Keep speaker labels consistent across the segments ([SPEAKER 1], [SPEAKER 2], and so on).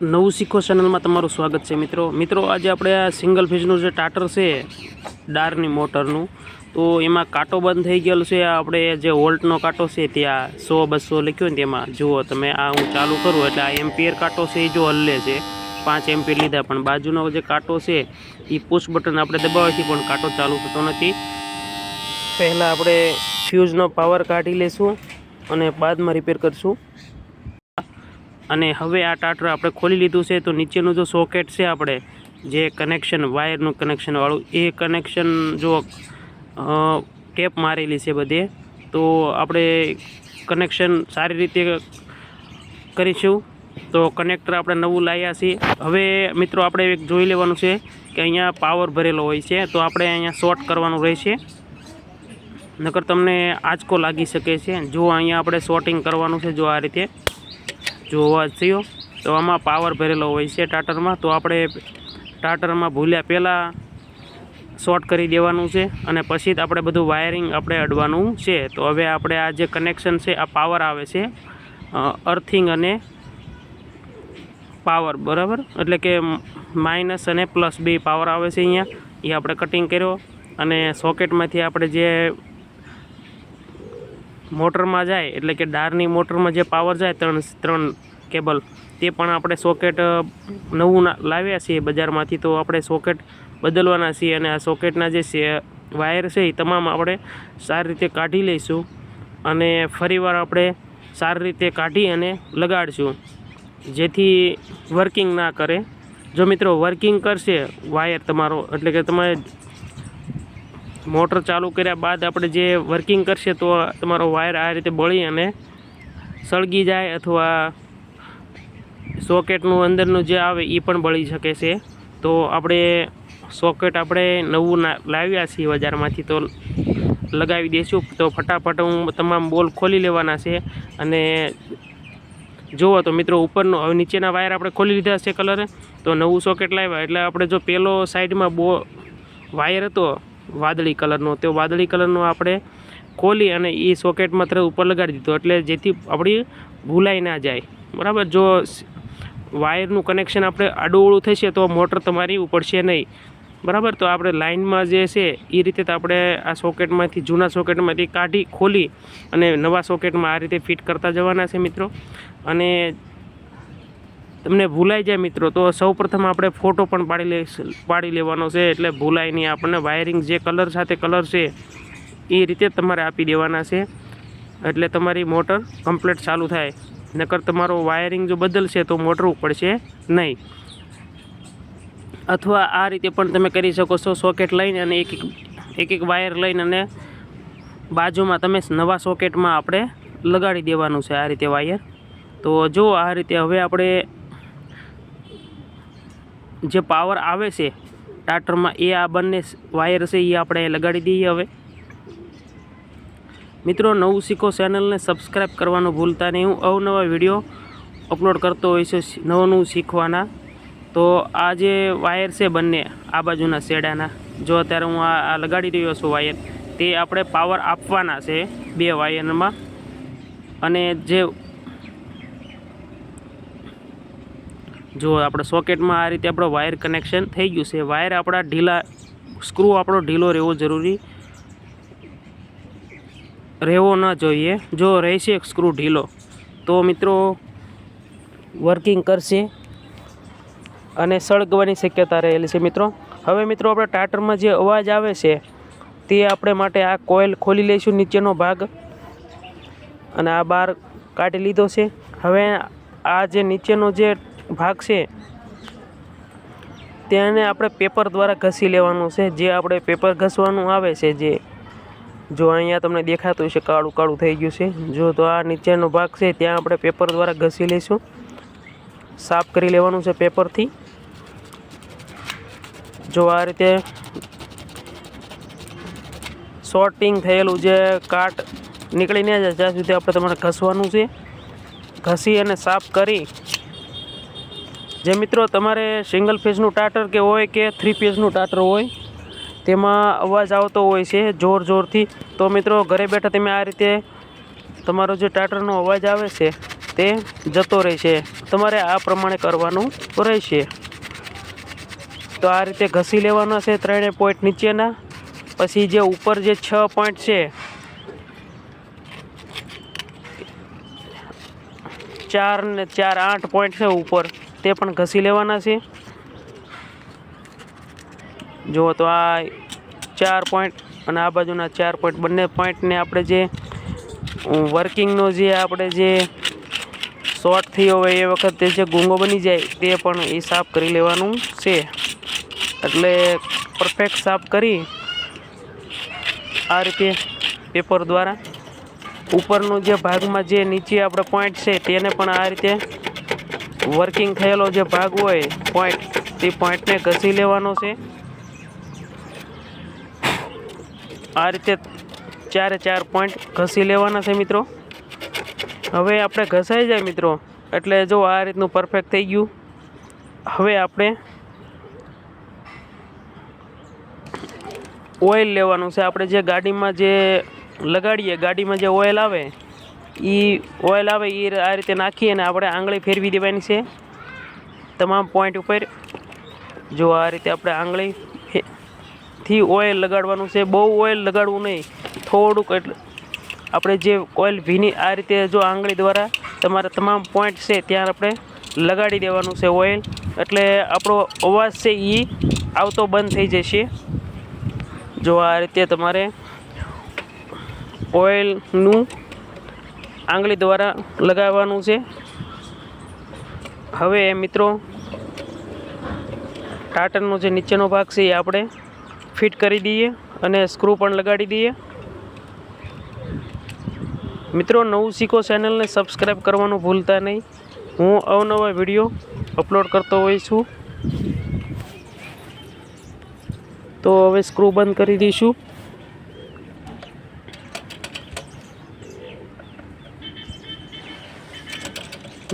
[SPEAKER 1] નવું શીખો ચેનલમાં તમારું સ્વાગત છે મિત્રો. મિત્રો, આજે આપણે આ સિંગલ ફેઝનું જે ટાટર છે, ડારની મોટરનું, તો એમાં કાંટો બંધ થઈ ગયેલો છે. આપણે જે વોલ્ટનો કાંટો છે ત્યાં સો બસો લખ્યો ને તેમાં. જુઓ તમે, આ હું ચાલુ કરું એટલે આ એમ્પિયર કાંટો છે એ જો હલ્લે છે. પાંચ એમ્પિયર લીધા, પણ બાજુનો જે કાંટો છે એ પુશ બટન આપણે દબાવવાથી પણ કાંટો ચાલુ થતો નથી. પહેલાં આપણે ફ્યુઝનો પાવર કાઢી લઈશું અને બાદમાં રિપેર કરશું. અને હવે આ ટાટર આપણે ખોલી લીધું છે, તો નીચેનું જો સોકેટ છે આપણે, જે કનેક્શન વાયરનું કનેક્શનવાળું એ કનેક્શન જો ટેપ મારેલી છે બધે, તો આપણે કનેક્શન સારી રીતે કરીશું. તો કનેક્ટર આપણે નવું લાવ્યા છીએ હવે મિત્રો આપણે એક જોઈ લેવાનું છે કે અહીંયા પાવર ભરેલો હોય છે, તો આપણે અહીંયા શોર્ટ કરવાનું રહેશે. નકર તમને આંચકો લાગી શકે છે. જો અહીંયા આપણે શોર્ટિંગ કરવાનું છે, જો આ રીતે. જો અવાજ થયો. તો આમાં પાવર ભરેલો હોય છે ટાટરમાં. તો આપણે ટાટરમાં ભૂલ્યા પહેલાં શોર્ટ કરી દેવાનું છે અને પછી જ આપણે બધું વાયરિંગ આપણે અડવાનું છે. તો હવે આપણે આ જે કનેક્શન છે, આ પાવર આવે છે અર્થિંગ અને પાવર બરાબર? એટલે કે માઇનસ અને પ્લસ બે પાવર આવે છે અહીંયા. એ આપણે કટિંગ કર્યો અને સોકેટમાંથી આપણે જે મોટરમાં જાય, એટલે કે ડારની મોટરમાં જે પાવર જાય ત્રણ ત્રણ કેબલ તે પણ આપણે સોકેટ નવું લાવ્યા છીએ બજારમાંથી, તો આપણે સોકેટ બદલવાના છીએ અને આ સોકેટના જે વાયર છે, એ તમામ આપણે સારી રીતે કાઢી લઈશું અને ફરીવાર આપણે સારી રીતે કાઢી અને લગાડશું. જેથી વર્કિંગ ના કરે. જો મિત્રો વર્કિંગ કરશે વાયર તમારો, એટલે કે તમે મોટર ચાલુ કર્યા બાદ આપણે જે વર્કિંગ કરશે તો તમારો વાયર આ રીતે બળી અને સળગી જાય અથવા સોકેટનું અંદરનું જે આવે એ પણ બળી શકે છે. તો આપણે સોકેટ આપણે નવું લાવ્યા છીએ બજારમાંથી તો લગાવી દઈશું તો ફટાફટ હું તમામ બોલ ખોલી લેવાના છે અને જુઓ તો મિત્રો ઉપરનો હવે નીચેના વાયર આપણે ખોલી લીધા છે કલરે તો નવું સોકેટ લાવ્યા. એટલે આપણે જો પેલો સાઈડમાં બો વાયર હતો વાદળી કલરનો. તો વાદળી કલરનો આપણે ખોલી અને એ સોકેટમાં તરત ઉપર લગાડી દીધો. એટલે જેથી આપણી ભૂલાઈ ના જાય. બરાબર? જો વાયરનું કનેક્શન આપણે આડુંવળું થશે તો મોટર તમારી ઉપડશે નહીં. બરાબર? તો આપણે લાઇનમાં જે છે એ રીતે તો આપણે આ સોકેટમાંથી, જૂના સોકેટમાંથી કાઢી, ખોલી અને નવા સોકેટમાં આ રીતે ફિટ કરતા જવાના છે મિત્રો. અને તમને ભૂલાઈ જાય મિત્રો, તો સૌપ્રથમ આપણે ફોટો પણ પાડી લે પાડી લેવાનો છે. એટલે ભૂલાય નહીં આપણને વાયરિંગ જે કલર સાથે કલર છે, એ રીતે તમારે આપી દેવાના છે. એટલે તમારી મોટર કમ્પ્લીટ ચાલુ થાય. નકર તમારો વાયરિંગ જો બદલશે, તો મોટર ઉપડશે નહીં. અથવા આ રીતે પણ તમે કરી શકો છો. સોકેટ લઈને અને એક એક એક વાયર લઈને અને બાજુમાં તમે નવા સોકેટમાં આપણે લગાડી દેવાનું છે આ રીતે વાયર તો જો આ રીતે હવે આપણે જે પાવર આવે છે ટાટરમાં એ આ બંને વાયર છે, એ આપણે લગાડી દઈએ હવે. મિત્રો, નવું શીખો ચેનલને સબસ્ક્રાઈબ કરવાનું ભૂલતા નહીં. હું અવનવા વીડિયો અપલોડ કરતો હોય છે નવું નવું શીખવાના. તો આ જે વાયર છે બંને, આ બાજુના શેડાના, જો અત્યારે હું આ લગાડી રહ્યો છું વાયર તે આપણે પાવર આપવાના છે બે વાયરમાં અને જે જો આપણે સોકેટમાં આ રીતે આપણો વાયર કનેક્શન થઈ ગયું છે, વાયર આપણા ઢીલા, સ્ક્રૂ આપણો ઢીલો રહેવો જરૂરી રહેવો ન જોઈએ. જો રહેશે સ્ક્રૂ ઢીલો, તો મિત્રો વર્કિંગ કરશે અને સળગવાની શક્યતા રહેલી છે મિત્રો. હવે મિત્રો આપણે ટાટરમાં જે અવાજ આવે છે, તે આપણે માટે આ કોઇલ ખોલી લઈશું નીચેનો ભાગ અને આ બાર કાઢી લીધો છે. હવે આ જે નીચેનો જે ભાગ છે. તેને આપણે પેપર દ્વારા ઘસી લેવાનું છે. જે આપણે પેપર ઘસવાનું આવે છે જે, જો અહીંયા તમને દેખાતું છે કાળું કાળું થઈ ગયું છે. જો તો આ નીચેનો ભાગ છે, ત્યાં આપણે પેપર દ્વારા ઘસી લઈશું. સાફ કરી લેવાનું છે પેપરથી. જો આ રીતે શોર્ટિંગ થયેલું જે કાટ નીકળીને જાય ત્યાં સુધી આપણે તમારે ઘસવાનું છે. ઘસી અને સાફ કરી જે મિત્રો તમારે સિંગલ ફેઝનું ટાટર કે હોય કે થ્રી ફેઝનું ટાટર હોય, તેમાં અવાજ આવતો હોય છે જોર જોરથી. તો મિત્રો ઘરે બેઠા તમે આ રીતે તમારો જે ટાટરનો અવાજ આવે છે, તે જતો રહેશે. તમારે આ પ્રમાણે કરવાનું રહેશે. તો આ રીતે ઘસી લેવાના છે ત્રણેય પોઈન્ટ નીચેના. પછી જે ઉપર જે છ પોઈન્ટ છે, ચાર ને ચાર, આઠ પોઈન્ટ છે ઉપર. તે પણ ઘસી લેવાના છે. જુઓ તો આ ચાર પોઈન્ટ અને આ બાજુના ચાર પોઈન્ટ બંને પોઈન્ટને આપણે જે વર્કિંગનો જે આપણે જે શોર્ટ થયો હોય એ વખતે જે ગુંગો બની જાય તે પણ એ સાફ કરી લેવાનું છે. એટલે પરફેક્ટ સાફ કરી આ રીતે પેપર દ્વારા ઉપરનું જે ભાગમાં જે નીચે આપણે પોઈન્ટ છે તેને પણ આ રીતે વર્કિંગ થયેલો જે ભાગ હોય પોઈન્ટ તે પોઈન્ટને ઘસી લેવાનો છે. આ રીતે ચારે ચાર પોઈન્ટ ઘસી લેવાના છે મિત્રો. હવે આપણે ઘસાઈ જાય મિત્રો, એટલે જો આ રીતનું પરફેક્ટ થઈ ગયું. હવે આપણે ઓઇલ લેવાનું છે. આપણે જે ગાડીમાં જે લગાડીએ, ગાડીમાં જે ઓઇલ આવે એ ઓઇલ આવે એ આ રીતે નાખી અને આપણે આંગળી ફેરવી દેવાની છે. તમામ પોઈન્ટ ઉપર. જો આ રીતે આપણે આંગળી થી ઓઇલ લગાડવાનું છે. બહુ ઓઇલ લગાડવું નહીં. થોડુંક એટલે આપણે જે ઓઇલ ભીની આ રીતે જો આંગળી દ્વારા તમારા તમામ પોઈન્ટ છે ત્યાં આપણે લગાડી દેવાનું છે ઓઇલ. એટલે આપણો અવાજ છે એ આવતો બંધ થઈ જશે. જો આ રીતે તમારે ઓઇલનું આંગળી દ્વારા લગાવવાનું છે. હવે મિત્રો ટાટરનો જે નીચેનો ભાગ છે એ આપણે ફિટ કરી દઈએ અને સ્ક્રૂ પણ લગાડી દઈએ. મિત્રો, નવું શીખો ચેનલને સબસ્ક્રાઈબ કરવાનું ભૂલતા નહીં. હું અવનવા વીડિયો અપલોડ કરતો હોઈ છું. તો હવે સ્ક્રૂ બંધ કરી દઈશું.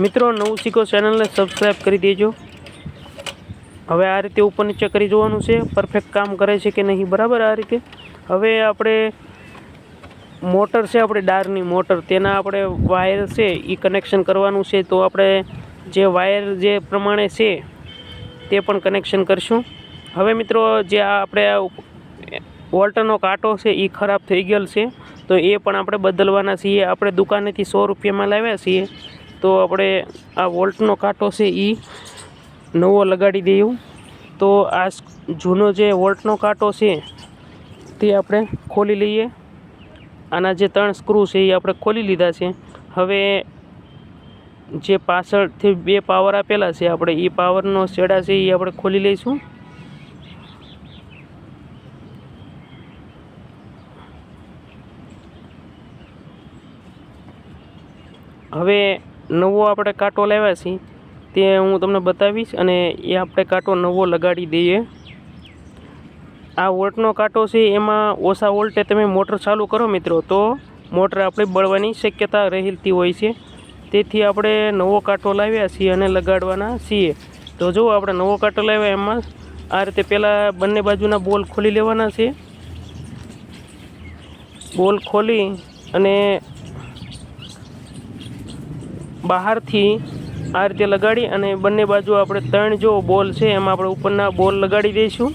[SPEAKER 1] મિત્રો, નવું શીખો ચેનલને સબસ્ક્રાઈબ કરી દેજો. હવે આ રીતે ઉપર નીચે કરી જોવાનું છે. પરફેક્ટ કામ કરે છે કે નહીં, બરાબર આ રીતે. હવે આપણે મોટર છે, આપણે ડારની મોટર. તેના આપણે વાયર છે એ કનેક્શન કરવાનું છે. તો આપણે જે વાયર જે પ્રમાણે છે, તે પણ કનેક્શન કરશું. હવે મિત્રો, જે આ આપણે વોલ્ટરનો કાંટો છે એ ખરાબ થઈ ગયેલ છે. તો એ પણ આપણે બદલવાના છીએ. આપણે દુકાનેથી સો રૂપિયામાં લાવ્યા છીએ. તો આપણે આ વોલ્ટનો કાંટો છે એ નવો લગાડી દઈએ તો આ જૂનો જે વોલ્ટનો કાંટો છે, તે આપણે ખોલી લઈએ. આના જે ત્રણ સ્ક્રૂ છે એ આપણે ખોલી લીધા છે. હવે જે પાછળથી બે પાવર આપેલા છે, આપણે એ પાવરનો છેડા છે એ આપણે ખોલી લઈશું. હવે નવો આપણે કાંટો લાવ્યા છીએ તે હું તમને બતાવીશ અને એ આપણે કાંટો નવો લગાડી દઈએ. આ વોલ્ટનો કાંટો છે, એમાં ઓછા વોલ્ટે તમે મોટર ચાલુ કરો મિત્રો, તો મોટર આપણે બળવાની શક્યતા રહેતી હોય છે. તેથી આપણે નવો કાંટો લાવ્યા છીએ અને લગાડવાના છીએ. તો જો આપણે નવો કાંટો લાવ્યા, એમાં આ રીતે પહેલાં બંને બાજુના બોલ ખોલી લેવાના છે. બોલ ખોલી અને બહારથી આ રીતે લગાડી અને બંને બાજુ આપણે ત્રણ જો બોલ છે, એમાં આપણે ઉપરના બોલ લગાડી દઈશું.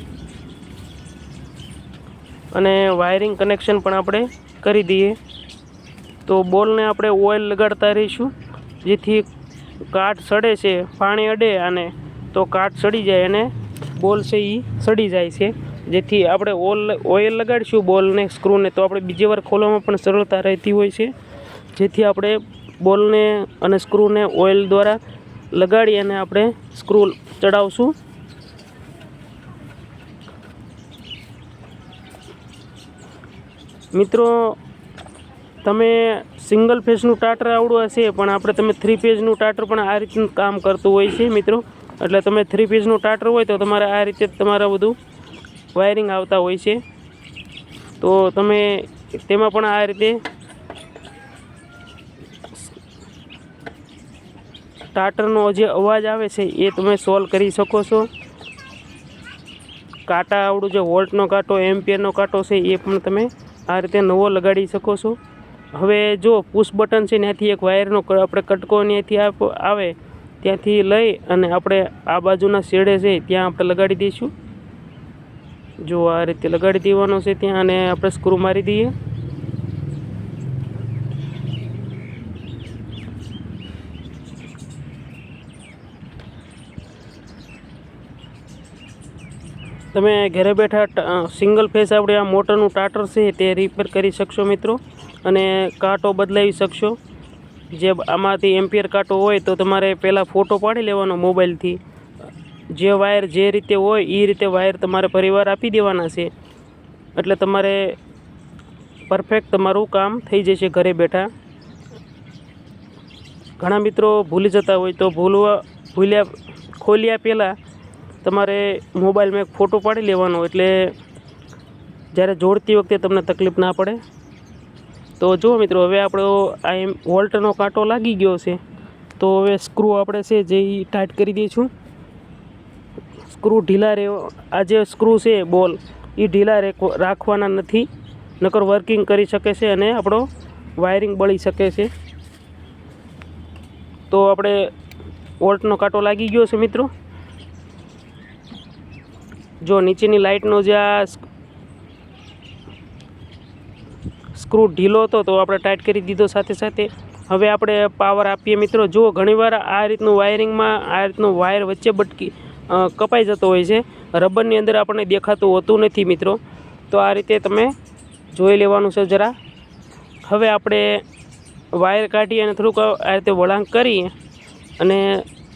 [SPEAKER 1] અને વાયરિંગ કનેક્શન પણ આપણે કરી દઈએ. તો બોલને આપણે ઓઇલ લગાડતા રહીશું, જેથી કાટ સડે છે, પાણી અડે અને તો કાટ સડી જાય અને બોલ છે એ સડી જાય છે. જેથી આપણે ઓલ ઓઇલ લગાડીશું બોલને સ્ક્રૂને તો આપણે બીજી વાર ખોલવામાં પણ સરળતા રહેતી હોય છે. જેથી આપણે બોલને અને સ્ક્રૂને ઓઇલ દ્વારા લગાડી અને આપણે સ્ક્રૂ ચડાવશું. મિત્રો, તમે સિંગલ ફેઝનું ટાટર આવડું હશે, પણ આપણે તમે થ્રી ફેઝનું ટાટર પણ આ રીતનું કામ કરતું હોય છે, મિત્રો. એટલે તમે થ્રી ફેઝનું ટાટર હોય તો તમારે આ રીતે તમારા બધું વાયરિંગ આવતા હોય છે. તો તમે તેમાં પણ આ રીતે ટાટરનો જે અવાજ આવે છે, એ તમે સોલ્વ કરી શકો છો. કાંટા આવડું જે વોલ્ટનો કાંટો, એમ્પિયરનો કાંટો છે, એ પણ તમે આ રીતે નવો લગાડી શકો છો. હવે જો પુશ બટન છે ત્યાંથી એક વાયરનો આપણે કટકો ત્યાંથી આવે, ત્યાંથી લઈ અને આપણે આ બાજુના શેડે છે, ત્યાં આપણે લગાડી દઈશું. જો આ રીતે લગાડી દેવાનો છે, ત્યાં અને આપણે સ્ક્રૂ મારી દઈએ. તમે ઘરે બેઠા સિંગલ ફેસ આપણે આ મોટરનું ટાટર છે તે રિપેર કરી શકશો મિત્રો અને કાંટો બદલાવી શકશો. જે આમાંથી એમ્પિયર કાંટો હોય તો તમારે પહેલાં ફોટો પાડી લેવાનો મોબાઈલથી જે વાયર જે રીતે હોય એ રીતે વાયર તમારે પરિવાર આપી દેવાના છે. એટલે તમારે પરફેક્ટ તમારું કામ થઈ જશે ઘરે બેઠા. ઘણા મિત્રો ભૂલી જતા હોય તો ભૂલવા, ભૂલ્યા, ખોલ્યા પહેલાં તમારે મોબાઈલમાં એક ફોટો પાડી લેવાનો એટલે જ્યારે જોડતી વખતે તમને તકલીફ ના પડે. તો જુઓ મિત્રો, હવે આપણો આ એમ વોલ્ટનો કાંટો લાગી ગયો છે. તો હવે સ્ક્રૂ આપણે છે જે ટાઈટ કરી દઈશું. સ્ક્રૂ ઢીલા રહે આ જે સ્ક્રૂ છે બોલ એ ઢીલા રેખ- રાખવાના નથી. નકર વર્કિંગ કરી શકે છે અને આપણો વાયરિંગ બળી શકે છે. તો આપણે વોલ્ટનો કાંટો લાગી ગયો છે મિત્રો. જો નીચેની લાઇટનો જે આ સ્ક્રૂ ઢીલો હતો તો આપણે ટાઈટ કરી દીધો સાથે સાથે. હવે આપણે પાવર આપીએ મિત્રો. જુઓ, ઘણીવાર આ રીતનું વાયરિંગમાં, આ રીતનું વાયર વચ્ચે બટકી કપાઈ જતો હોય છે. રબરની અંદર આપણને દેખાતું હોતું નથી મિત્રો. તો આ રીતે તમે જોઈ લેવાનું છે જરા. હવે આપણે વાયર કાઢી અને થોડુંક આ રીતે વળાંક કરીએ અને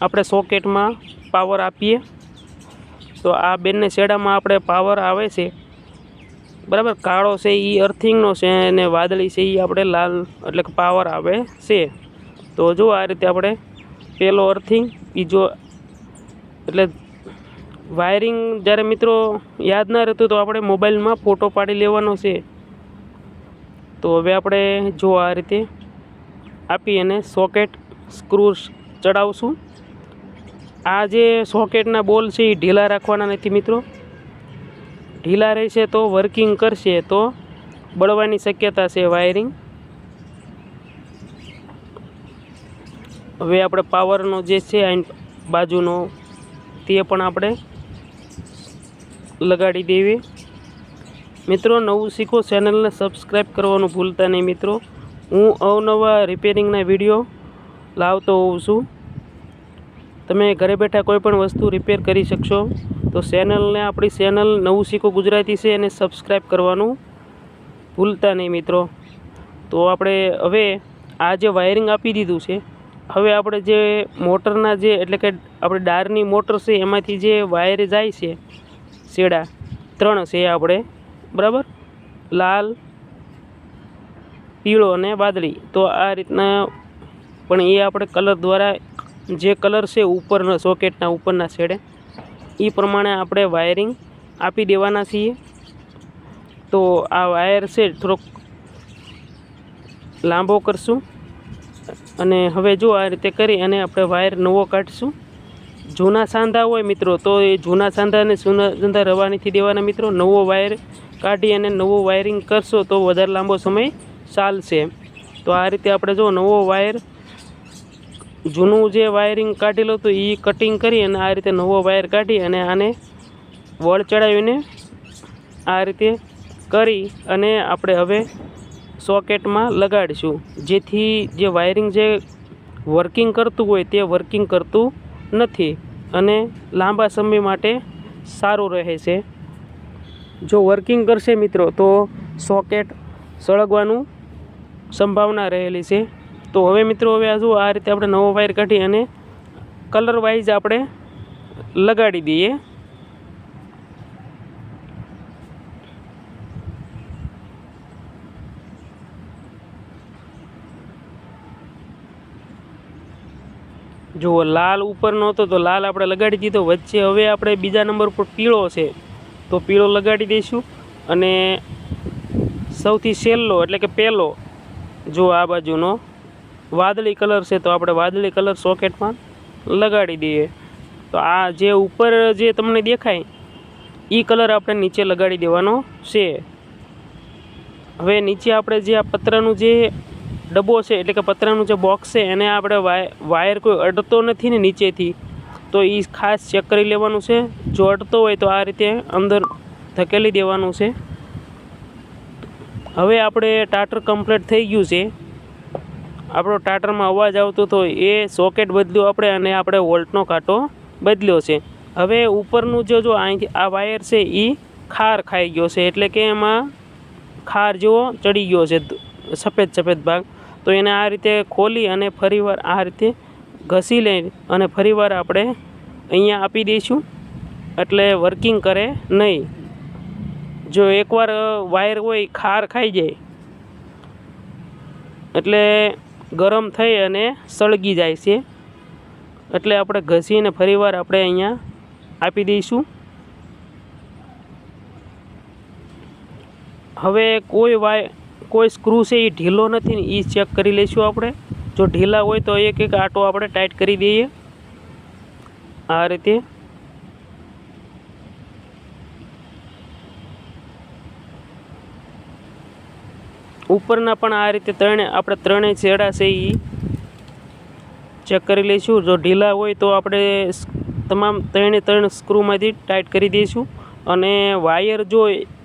[SPEAKER 1] આપણે સોકેટમાં પાવર આપીએ. તો આ બંને શેડામાં આપણે પાવર આવે છે. બરાબર? કાળો છે એ અર્થિંગનો છે અને વાદળી છે એ આપણે લાલ, એટલે કે પાવર આવે છે. તો જો આ રીતે આપણે પેલો અર્થિંગ બીજો એટલે વાયરિંગ જ્યારે મિત્રો યાદ ના રહેતું તો આપણે મોબાઈલમાં ફોટો પાડી લેવાનો છે. તો હવે આપણે જો આ રીતે આપી અને સોકેટ સ્ક્રૂ ચડાવશું. આ જે સોકેટના બોલ છે એ ઢીલા રાખવાના નથી મિત્રો. ઢીલા રહેશે તો વર્કિંગ કરશે તો બળવાની શક્યતા છે વાયરિંગ. હવે આપણે પાવરનો જે છે બાજુનો તે પણ આપણે લગાડી દેવી. મિત્રો, નવું શીખો ચેનલને સબસ્ક્રાઈબ કરવાનું ભૂલતા નહીં મિત્રો. હું અવનવા રિપેરિંગના વીડિયો લાવતો હોઉં છું. તમે ઘરે બેઠા કોઈ પણ વસ્તુ રિપેર કરી શકશો. તો ચેનલને આપણી ચેનલ નવું શીખો ગુજરાતી છે એને સબસ્ક્રાઈબ કરવાનું ભૂલતા નહીં મિત્રો. તો આપણે હવે આ જે વાયરિંગ આપી દીધું છે, હવે આપણે જે મોટરના જે એટલે કે આપણે ડારની મોટર છે એમાંથી જે વાયર જાય છે, શેડા ત્રણ છે આપણે, બરાબર? લાલ, પીળો અને વાદળી. તો આ રીતના પણ એ આપણે કલર દ્વારા જે કલર છે ઉપરના, સોકેટના ઉપરના છેડે એ પ્રમાણે આપણે વાયરિંગ આપી દેવાના છીએ. તો આ વાયર છે થોડોક લાંબો કરશું. અને હવે જો આ રીતે કરી અને આપણે વાયર નવો કાઢીશું. જૂના સાંધા હોય મિત્રો, તો એ જૂના સાંધાને જૂના સાંધા રવાનીથી દેવાના મિત્રો. નવો વાયર કાઢી અને નવો વાયરિંગ કરશો તો વધારે લાંબો સમય ચાલશે. તો આ રીતે આપણે જો નવો વાયર જૂનું જે વાયરિંગ કાઢેલું હતું એ કટિંગ કરી અને આ રીતે નવો વાયર કાઢી અને આને વળ ચડાવીને આ રીતે કરી અને આપણે હવે સોકેટમાં લગાડીશું. જેથી જે વાયરિંગ જે વર્કિંગ કરતું હોય, તે વર્કિંગ કરતું નથી અને લાંબા સમય માટે સારું રહે છે. જો વર્કિંગ કરશે મિત્રો, તો સોકેટ સળગવાનું સંભાવના રહેલી છે. તો હવે મિત્રો, હવે આ જુઓ આ રીતે આપણે નવો વાયર કાઢી અને કલર વાઇઝ આપણે લગાડી દઈએ. જુઓ લાલ ઉપરનો હતો તો લાલ આપણે લગાડી દીધો. વચ્ચે હવે આપણે બીજા નંબર પર પીળો છે, તો પીળો લગાડી દઈશું. અને સૌથી છેલ્લો, એટલે કે પહેલો, જો આ બાજુનો વાદળી કલર છે તો આપણે વાદળી કલર સોકેટમાં લગાડી દઈએ. તો આ જે ઉપર જે તમને દેખાય એ કલર આપણે નીચે લગાડી દેવાનો છે. હવે નીચે આપણે જે આ પતરાનું જે ડબ્બો છે, એટલે કે પતરાનું જે બોક્સ છે, એને આપણે વાય, વાયર કોઈ અડતો નથી ને નીચેથી. તો એ ખાસ ચેક કરી લેવાનું છે. જો અડતો હોય તો આ રીતે અંદર ધકેલી દેવાનું છે. હવે આપણે ટાટર કમ્પ્લીટ થઈ ગયું છે. આપણો ટાટરમાં અવાજ આવતો હતો એ સોકેટ બદલ્યો આપણે અને આપણે વોલ્ટનો કાંટો બદલ્યો છે. હવે ઉપરનું જો જો અહીંથી આ વાયર છે એ ખાર ખાઈ ગયો છે, એટલે કે એમાં ખાર જેવો ચડી ગયો છે, સફેદ સફેદ ભાગ. તો એને આ રીતે ખોલી અને ફરીવાર આ રીતે ઘસી લઈ અને ફરીવાર આપણે અહીંયા આપી દઈશું. એટલે વર્કિંગ કરે નહીં. જો એકવાર વાયર હોય, ખાર ખાઈ જાય. એટલે ગરમ થઈ અને સળગી જાય છે. એટલે આપણે ઘસીને ફરીવાર આપણે અહીંયા આપી દઈશું. હવે કોઈ વાય, કોઈ સ્ક્રૂ છે એ ઢીલો નથી ને એ ચેક કરી લઈશું આપણે. જો ઢીલા હોય તો એક એક આટો આપણે ટાઈટ કરી દઈએ. આ રીતે ઉપરના પણ આ રીતે ત્રણે, આપણે ત્રણેય છેડા છે એ ચેક કરી લઈશું. જો ઢીલા હોય તો આપણે તમામ ત્રણે ત્રણ સ્ક્રૂમાંથી ટાઈટ કરી દઈશું. અને વાયર જો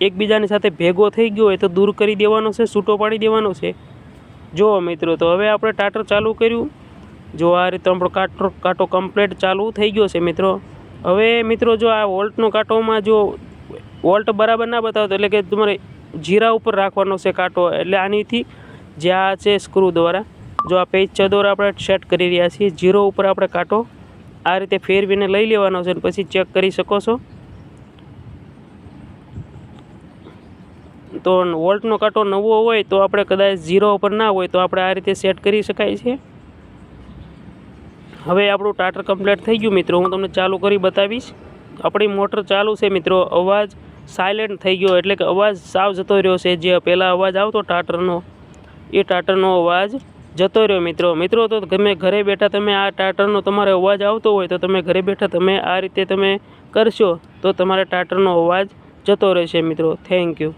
[SPEAKER 1] એકબીજાની સાથે ભેગો થઈ ગયો હોય તો દૂર કરી દેવાનો છે છૂટો પાડી દેવાનો છે. જો મિત્રો, તો હવે આપણે ટાટર ચાલુ કર્યું. જો આ રીતે આપણો કાંટો કાંટો કમ્પ્લીટ ચાલુ થઈ ગયો છે મિત્રો. હવે મિત્રો, જો આ વોલ્ટનો કાંટોમાં જો વોલ્ટ બરાબર ના બતાવતો એટલે કે તમારે જીરા ઉપર રાખવાનો છે કાંટો, એટલે આનીથી જે આ છે સ્ક્રૂ દ્વારા, જો આ પેજ ચદોર આપણે સેટ કરી રહ્યા છીએ, જીરો ઉપર આપણે કાંટો આ રીતે ફેરવીને લઈ લેવાનો છે અને પછી ચેક કરી શકો છો. તો વોલ્ટનો કાંટો નવો હોય તો આપણે કદાચ ઝીરો ઉપર ના હોય તો આપણે આ રીતે સેટ કરી શકાય છે. હવે આપણું ટાટર કમ્પ્લીટ થઈ ગયું મિત્રો, હું તમને ચાલુ કરી બતાવીશ. આપણી મોટર ચાલુ છે મિત્રો, અવાજ સાયલેન્ટ થઈ ગયો એટલે કે અવાજ સાવ જતો રહ્યો છે. જે પહેલાં અવાજ આવતો ટાટરનો, એ ટાટરનો અવાજ જતો રહ્યો મિત્રો. મિત્રો, તો ગમે ઘરે બેઠા તમે આ ટાટરનો તમારે અવાજ આવતો હોય તો તમે ઘરે બેઠા તમે આ રીતે તમે કરશો તો તમારા ટાટરનો અવાજ જતો રહેશે મિત્રો. Thank you